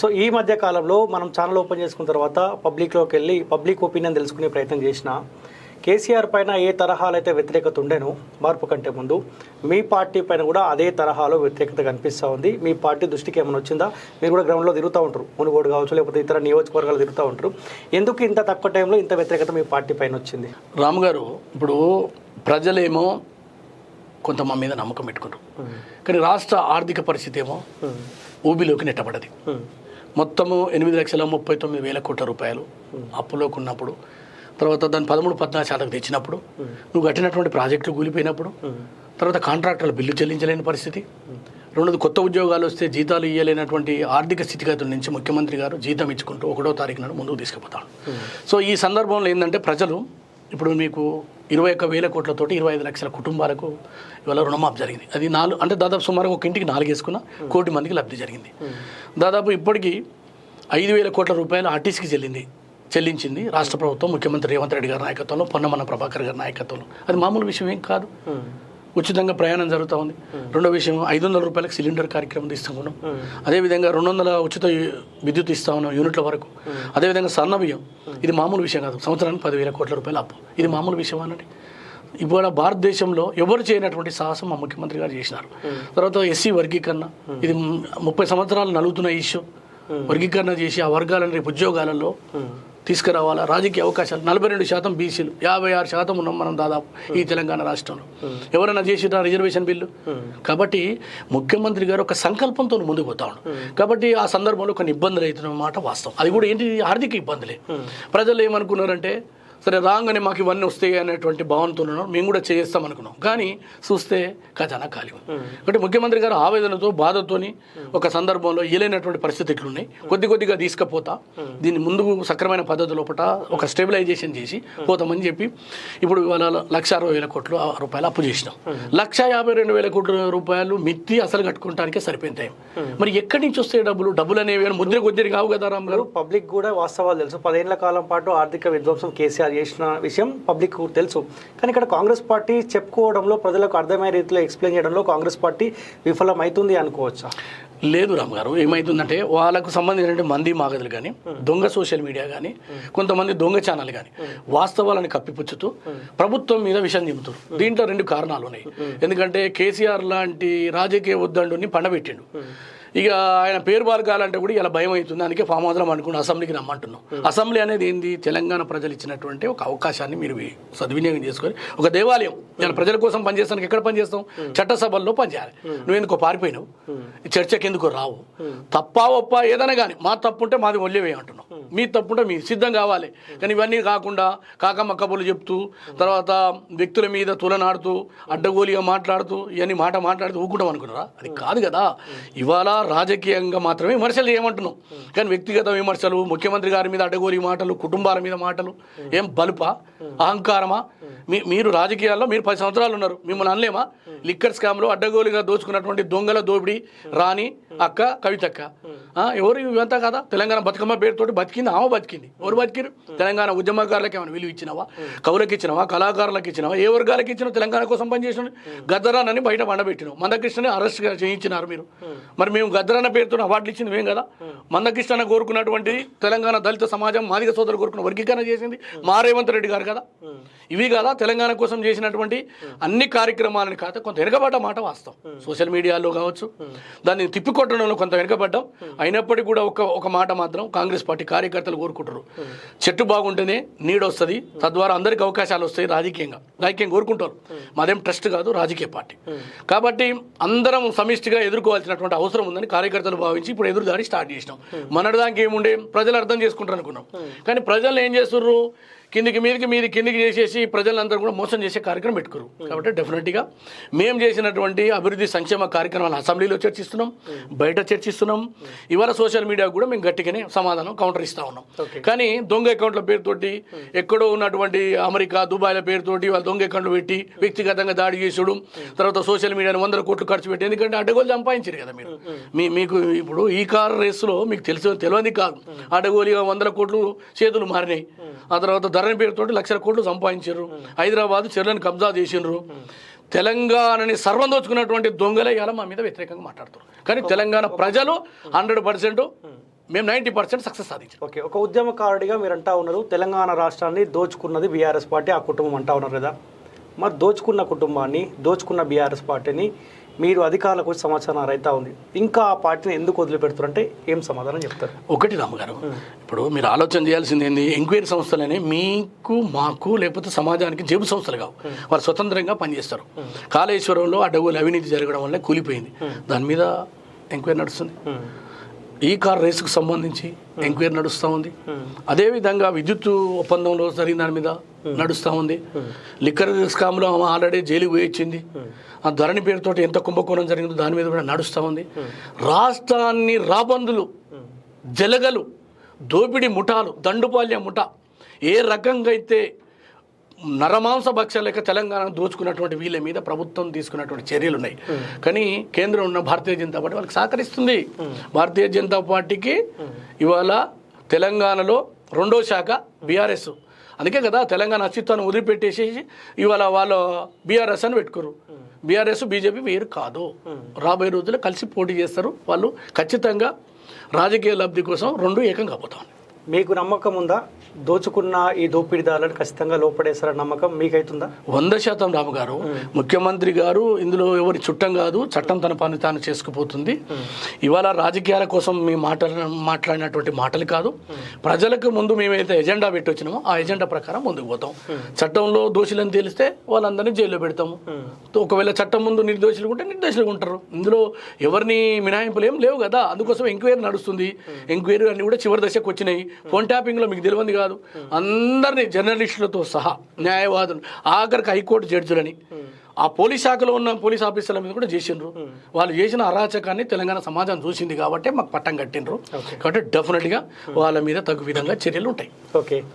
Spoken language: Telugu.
సో ఈ మధ్య కాలంలో మనం ఛానల్ ఓపెన్ చేసుకున్న తర్వాత పబ్లిక్లోకి వెళ్ళి పబ్లిక్ ఒపీనియన్ తెలుసుకునే ప్రయత్నం చేసిన కేసీఆర్ పైన ఏ తరహాలో అయితే వ్యతిరేకత ఉండేనో మార్పు కంటే ముందు మీ పార్టీ పైన కూడా అదే తరహాలో వ్యతిరేకత కనిపిస్తూ ఉంది. మీ పార్టీ దృష్టికి ఏమైనా వచ్చిందా? మీరు కూడా గ్రౌండ్లో తిరుగుతూ ఉంటారు. మునుగోడు కావచ్చు లేకపోతే ఇతర నియోజకవర్గాలు తిరుగుతూ ఉంటారు. ఎందుకు ఇంత తక్కువ టైంలో ఇంత వ్యతిరేకత మీ పార్టీ పైన వచ్చింది? రాము గారు ఇప్పుడు ప్రజలేమో కొంత మా మీద నమ్మకం పెట్టుకుంటారు. కానీ రాష్ట్ర ఆర్థిక పరిస్థితి ఏమో ఊబిలోకి నెట్టబడ్డది. మొత్తము ఎనిమిది లక్షల ముప్పై తొమ్మిది వేల కోట్ల రూపాయలు అప్పులోకి ఉన్నప్పుడు తర్వాత దాన్ని పదమూడు పద్నాలుగు శాతం తెచ్చినప్పుడు నువ్వు కట్టినటువంటి ప్రాజెక్టులు కూలిపోయినప్పుడు తర్వాత కాంట్రాక్టర్లు బిల్లు చెల్లించలేని పరిస్థితి. రెండోది కొత్త ఉద్యోగాలు వస్తే జీతాలు ఇవ్వలేనటువంటి ఆర్థిక స్థితిగతుల నుంచి ముఖ్యమంత్రి గారు జీతం ఇచ్చుకుంటూ ఒకటో తారీఖు నాడు ముందుకు తీసుకుపోతాడు. సో ఈ సందర్భంలో ఏంటంటే ప్రజలు ఇప్పుడు మీకు ఇరవై ఒక్క వేల కోట్లతోటి ఇరవై ఐదు లక్షల కుటుంబాలకు ఇవాళ రుణమాఫీ జరిగింది. అది నాలుగు అంటే దాదాపు సుమారు ఒక ఇంటికి నాలుగు వేసుకున్న కోటి మందికి లబ్ధి జరిగింది. దాదాపు ఇప్పటికీ ఐదు వేల కోట్ల రూపాయలు ఆర్టీసీకి చెల్లింది చెల్లించింది రాష్ట్ర ప్రభుత్వం ముఖ్యమంత్రి రేవంత్ రెడ్డి గారి నాయకత్వంలో పొన్నమన్న ప్రభాకర్ గారి నాయకత్వంలో. అది మామూలు విషయం ఏం కాదు. ఉచితంగా ప్రయాణం జరుగుతూ ఉంది. రెండో విషయం ఐదు వందల రూపాయలకు సిలిండర్ కార్యక్రమం తీసుకున్నాం అదేవిధంగా రెండు వందల ఉచిత విద్యుత్ ఇస్తా ఉన్నాం యూనిట్ల వరకు. అదేవిధంగా సన్న బియ్యం. ఇది మామూలు విషయం కాదు. సంవత్సరానికి పదివేల కోట్ల రూపాయల అప్పు. ఇది మామూలు విషయం అనండి ఇవాళ భారతదేశంలో ఎవరు చేయనటువంటి సాహసం మా ముఖ్యమంత్రి గారు చేసినారు. తర్వాత ఎస్సీ వర్గీకరణ. ఇది ముప్పై సంవత్సరాలు నలుగుతున్న ఇష్యూ. వర్గీకరణ చేసి ఆ వర్గాలను రేపు ఉద్యోగాలలో తీసుకురావాలా? రాజకీయ అవకాశాలు. నలభై రెండు శాతం బీసీలు యాభై ఆరు శాతం ఉన్నాం మనం దాదాపు ఈ తెలంగాణ రాష్ట్రంలో. ఎవరైనా చేసిన రిజర్వేషన్ బిల్లు? కాబట్టి ముఖ్యమంత్రి గారు ఒక సంకల్పంతో ముందుకు పోతా కాబట్టి ఆ సందర్భంలో కొన్ని ఇబ్బందులు అవుతున్న మాట వాస్తవం. అది కూడా ఏంటి? ఆర్థిక ఇబ్బందులే. ప్రజలు ఏమనుకున్నారంటే సరే రాగానే మాకు ఇవన్నీ వస్తాయి అనేటువంటి భావనతో ఉన్నారు మేము కూడా చేస్తాం అనుకున్నాం కానీ చూస్తే ఖజానా ఖాళీ ఉంది. కాబట్టి ముఖ్యమంత్రి గారు ఆవేదనతో బాధతోని ఒక సందర్భంలో ఇయలేనటువంటి పరిస్థితి ఇట్లున్నాయి కొద్ది కొద్దిగా తీసుకుపోతా. దీన్ని ముందుకు సక్రమైన పద్ధతి లోపల ఒక స్టెబిలైజేషన్ చేసి పోతామని చెప్పి ఇప్పుడు ఇవాళ లక్ష అరవై వేల కోట్లు రూపాయలు అప్పు చేసినాం. లక్ష యాభై రెండు వేల కోట్ల రూపాయలు మిత్తి అసలు కట్టుకోవడానికే సరిపోయింది టైం. మరి ఎక్కడి నుంచి వస్తాయి డబ్బులు? డబ్బులు అనేవి ముద్ర కొద్దిరి కావు కదా రామ్ గారు? పబ్లిక్ కూడా వాస్తవాలు తెలుసు. పదేళ్ళ కాలం పాటు ఆర్థిక విధ్వంసం కేసీఆర్ చేసిన విషయం పబ్లిక్ తెలుసు. కానీ ఇక్కడ కాంగ్రెస్ పార్టీ చెప్పుకోవడంలో ప్రజలకు అర్థమయ్యే రీతిలో ఎక్స్ప్లెయిన్ చేయడంలో కాంగ్రెస్ పార్టీ విఫలమవుతుంది అనుకోవచ్చా? లేదు రామ్ గారు ఏమైతుందంటే వాళ్ళకు సంబంధించిన మంది మాగదులు కానీ దొంగ సోషల్ మీడియా కానీ కొంతమంది దొంగ ఛానల్ కానీ వాస్తవాలను కప్పిపుచ్చుతూ ప్రభుత్వం మీద విషయం చెబుతారు దీంట్లో రెండు కారణాలు ఉన్నాయి. ఎందుకంటే కేసీఆర్ లాంటి రాజకీయ ఉద్దండుని పండబెట్టిండు. ఇక ఆయన పేరు బాలకాలంటే కూడా ఇలా భయం అవుతుంది. అందుకే ఫామ్ హౌస్లో అనుకున్న అసెంబ్లీకి రమ్మంటున్నాం. అసెంబ్లీ అనేది ఏంది? తెలంగాణ ప్రజలు ఇచ్చినటువంటి ఒక అవకాశాన్ని మీరు సద్వినియోగం చేసుకొని ఒక దేవాలయం. ఇలా ప్రజల కోసం పనిచేస్తానికి ఎక్కడ పనిచేస్తాం? చట్టసభల్లో పనిచేయాలి. నువ్వు ఎందుకో పారిపోయినావు? ఈ చర్చకి ఎందుకో రావు తప్ప ఒప్ప ఏదైనా కానీ మా తప్పు ఉంటే మాది ఒళ్ళేవే అంటున్నాం. మీ తప్పుంటే మీ సిద్ధం కావాలి. కానీ ఇవన్నీ కాకుండా కాకమ్మ కబుర్లు చెప్తూ తర్వాత వ్యక్తుల మీద తులనాడుతూ అడ్డగోలిగా మాట్లాడుతూ ఇవన్నీ మాట మాట్లాడుతూ ఊకుంటాం అనుకున్నారా? అది కాదు కదా. ఇవాళ రాజకీయంగా మాత్రమే విమర్శలు చేయమంటున్నాం. కానీ వ్యక్తిగత విమర్శలు ముఖ్యమంత్రి గారి మీద అడ్డగోలి మాటలు కుటుంబాల మీద మాటలు ఏం బలుపా? అహంకారమా? మీ మీరు రాజకీయాల్లో మీరు పది సంవత్సరాలు ఉన్నారు. మిమ్మల్ని అనలేమా? లిక్కర్ స్కామ్లో అడ్డగోలుగా దోచుకున్నటువంటి దొంగల దోపిడీ రాణి అక్క కవితక్క. ఎవరు ఇవంతా కదా? తెలంగాణ బతుకమ్మ పేరుతోటి బతికింది ఆమె బతికింది. ఎవరు బతికిరు తెలంగాణ ఉద్యమకారులకు ఏమైనా విలువ ఇచ్చినావా? కవులకు ఇచ్చినావా కళాకారులకు ఇచ్చినావా ఏ వర్గాలకు ఇచ్చినా తెలంగాణ కోసం పనిచేసిన గద్దరానని బయట పండబెట్టినాం మందకృష్ణని అరెస్ట్ చేయించినారు మీరు. మరి మేము గద్దరన్న పేరుతో అవార్డులు ఇచ్చింది మేము కదా? మందకృష్ణ కోరుకున్నటువంటి తెలంగాణ దళిత సమాజం మాదిగ సోదరులు కోరుకున్న వర్గీకరణ చేసింది మా రేవంత్ రెడ్డి గారు కదా? ఇవి కదా తెలంగాణ కోసం చేసినటువంటి అన్ని కార్యక్రమాలని కాదు కొంత వెనకబడ్డ మాట వాస్తవం. సోషల్ మీడియాలో కావచ్చు దాన్ని తిప్పికొట్టడంలో కొంత వెనకబడ్డాం. అయినప్పటికీ కూడా ఒక ఒక మాట మాత్రం కాంగ్రెస్ పార్టీ కార్యకర్తలు కోరుకుంటారు. చెట్టు బాగుంటేనే నీడ వస్తుంది. తద్వారా అందరికి అవకాశాలు వస్తాయి రాజకీయంగా. రాజకీయం కోరుకుంటారు. మాదేం ట్రస్ట్ కాదు రాజకీయ పార్టీ. కాబట్టి అందరం సమిష్టిగా ఎదుర్కోవాల్సినటువంటి అవసరం ఉందని కార్యకర్తలు భావించి ఇప్పుడు ఎదురుదాడి స్టార్ట్ చేసినాం. మనదానికి ఏముండే? ప్రజలు అర్థం చేసుకుంటారు అనుకున్నాం కానీ ప్రజలు ఏం చేస్తున్నారు కిందికి మీదికి మీది కిందికి చేసేసి ప్రజలందరూ కూడా మోసం చేసే కార్యక్రమం పెట్టుకోరు. కాబట్టి డెఫినెట్గా మేము చేసినటువంటి అభివృద్ధి సంక్షేమ కార్యక్రమాలు అసెంబ్లీలో చర్చిస్తున్నాం బయట చర్చిస్తున్నాం. ఇవాళ సోషల్ మీడియా కూడా మేము గట్టిగానే సమాధానం కౌంటర్ ఇస్తా ఉన్నాం. కానీ దొంగ అకౌంట్ల పేరుతోటి ఎక్కడో ఉన్నటువంటి అమెరికా దుబాయ్ల పేరుతోటి వాళ్ళు దొంగ అకౌంట్లు పెట్టి వ్యక్తిగతంగా దాడి చేసుడు. తర్వాత సోషల్ మీడియాని వందల కోట్లు ఖర్చు పెట్టి ఎందుకంటే అడ్డగోలు సంపాదించారు కదా మీరు. మీ మీకు ఇప్పుడు ఈ కార్ రేసులో మీకు తెలుసు తెలియదు కాదు. అడ్డగోలుగా వందల కోట్లు చేతులు మారినాయి. ఆ తర్వాత ధరణి పేరుతోటి లక్షల కోట్లు సంపాదించారు. హైదరాబాద్ చెర్లను కబ్జా చేసినారు తెలంగాణని సర్వం దోచుకున్నటువంటి దొంగలే ఇవాళ మా మీద వ్యతిరేకంగా మాట్లాడుతారు కానీ తెలంగాణ ప్రజలు హండ్రెడ్ పర్సెంట్ మేము. నైంటీ పర్సెంట్ సక్సెస్ సాధించాం. ఓకే ఒక ఉద్యమకారుడిగా మీరు అంటా ఉన్నారు. తెలంగాణ రాష్ట్రాన్ని దోచుకున్నది బీఆర్ఎస్ పార్టీ ఆ కుటుంబం అంటా ఉన్నారు కదా. మరి దోచుకున్న కుటుంబాన్ని దోచుకున్న బీఆర్ఎస్ పార్టీని మీరు అధికారులకు వచ్చి సమాచారం రైతా ఉంది. ఇంకా ఆ పార్టీని ఎందుకు వదిలిపెడుతారంటే ఏం సమాధానం చెప్తారు? ఒకటి రామగారు ఇప్పుడు మీరు ఆలోచన చేయాల్సింది ఏంది? ఎంక్వైరీ సంస్థలనే మీకు మాకు లేకపోతే సమాజానికి జేబు సంస్థలు కావు. వాళ్ళు స్వతంత్రంగా పనిచేస్తారు. కాళేశ్వరంలో ఆ డబ్బులు అవినీతి జరగడం వల్ల కూలిపోయింది. దాని మీద ఎంక్వైరీ నడుస్తుంది. ఈ కార్ రేసుకు సంబంధించి ఎంక్వైరీ నడుస్తూ ఉంది. అదేవిధంగా విద్యుత్ ఒప్పందంలో జరిగిన దాని మీద నడుస్తూ ఉంది. లిక్కర్ స్కామ్లో ఆమె ఆల్రెడీ జైలుకు పోయి ఆ ధరణి పేరుతోటి ఎంత కుంభకోణం జరిగిందో దాని మీద కూడా నడుస్తూ ఉంది. రాష్ట్రాన్ని రాబందులు జలగలు దోపిడి ముఠాలు దండుపాల్య ముఠ ఏ రకంగా అయితే నరమాంస భక్ష లేక తెలంగాణ దోచుకున్నటువంటి వీళ్ళ మీద ప్రభుత్వం తీసుకున్నటువంటి చర్యలు ఉన్నాయి. కానీ కేంద్రం ఉన్న భారతీయ జనతా పార్టీ వాళ్ళకి సహకరిస్తుంది. భారతీయ జనతా పార్టీకి ఇవాళ తెలంగాణలో రెండో శాఖ బీఆర్ఎస్. అందుకే కదా తెలంగాణ అస్తిత్వాన్ని వదిలిపెట్టేసి ఇవాళ వాళ్ళు బీఆర్ఎస్ అని పెట్టుకోరు బీఆర్ఎస్ బీజేపీ వేరు కాదు. రాబోయే రోజుల్లో కలిసి పోటీ చేస్తారు. వాళ్ళు ఖచ్చితంగా రాజకీయ లబ్ధి కోసం రెండు ఏకం కాబోతాం. మీకు నమ్మకం ఉందా? దోచుకున్న ఈ దోపిడీదారులను ఖచ్చితంగా లోపడేస్తారన్న నమ్మకం మీకైతుందా? వంద శాతం రాము గారు. ముఖ్యమంత్రి గారు ఇందులో ఎవరి చుట్టం కాదు చట్టం తన పని తాను చేసుకుపోతుంది. ఇవాళ రాజకీయాల కోసం మేము మాట్లాడిన మాట్లాడినటువంటి మాటలు కాదు. ప్రజలకు ముందు మేమైతే ఎజెండా పెట్టి వచ్చినామో ఆ ఎజెండా ప్రకారం ముందుకు పోతాం. చట్టంలో దోషులను తేలిస్తే వాళ్ళందరినీ జైల్లో పెడతాము. ఒకవేళ చట్టం ముందు నిర్దోషులు ఉంటే నిర్దోషులు ఉంటారు. ఇందులో ఎవరిని మినహాయింపులు ఏం లేవు కదా. అందుకోసం ఎంక్వైరీ నడుస్తుంది. ఎంక్వైరీ అన్ని కూడా చివరి దశకు వచ్చినాయి. ఫోన్ ట్యాపింగ్లో మీకు తెలియంది కాదు. అందరినీ జర్నలిస్టులతో సహా న్యాయవాదులు ఆఖరికి హైకోర్టు జడ్జిలని ఆ పోలీస్ శాఖలో ఉన్న పోలీస్ ఆఫీసర్ల మీద కూడా చేసిండ్రు. వాళ్ళు చేసిన అరాచకాన్ని తెలంగాణ సమాజం చూసింది కాబట్టి మాకు పట్టం కట్టిండ్రు. కాబట్టి డెఫినెట్గా వాళ్ళ మీద తగు విధంగా చర్యలు ఉంటాయి. ఓకే.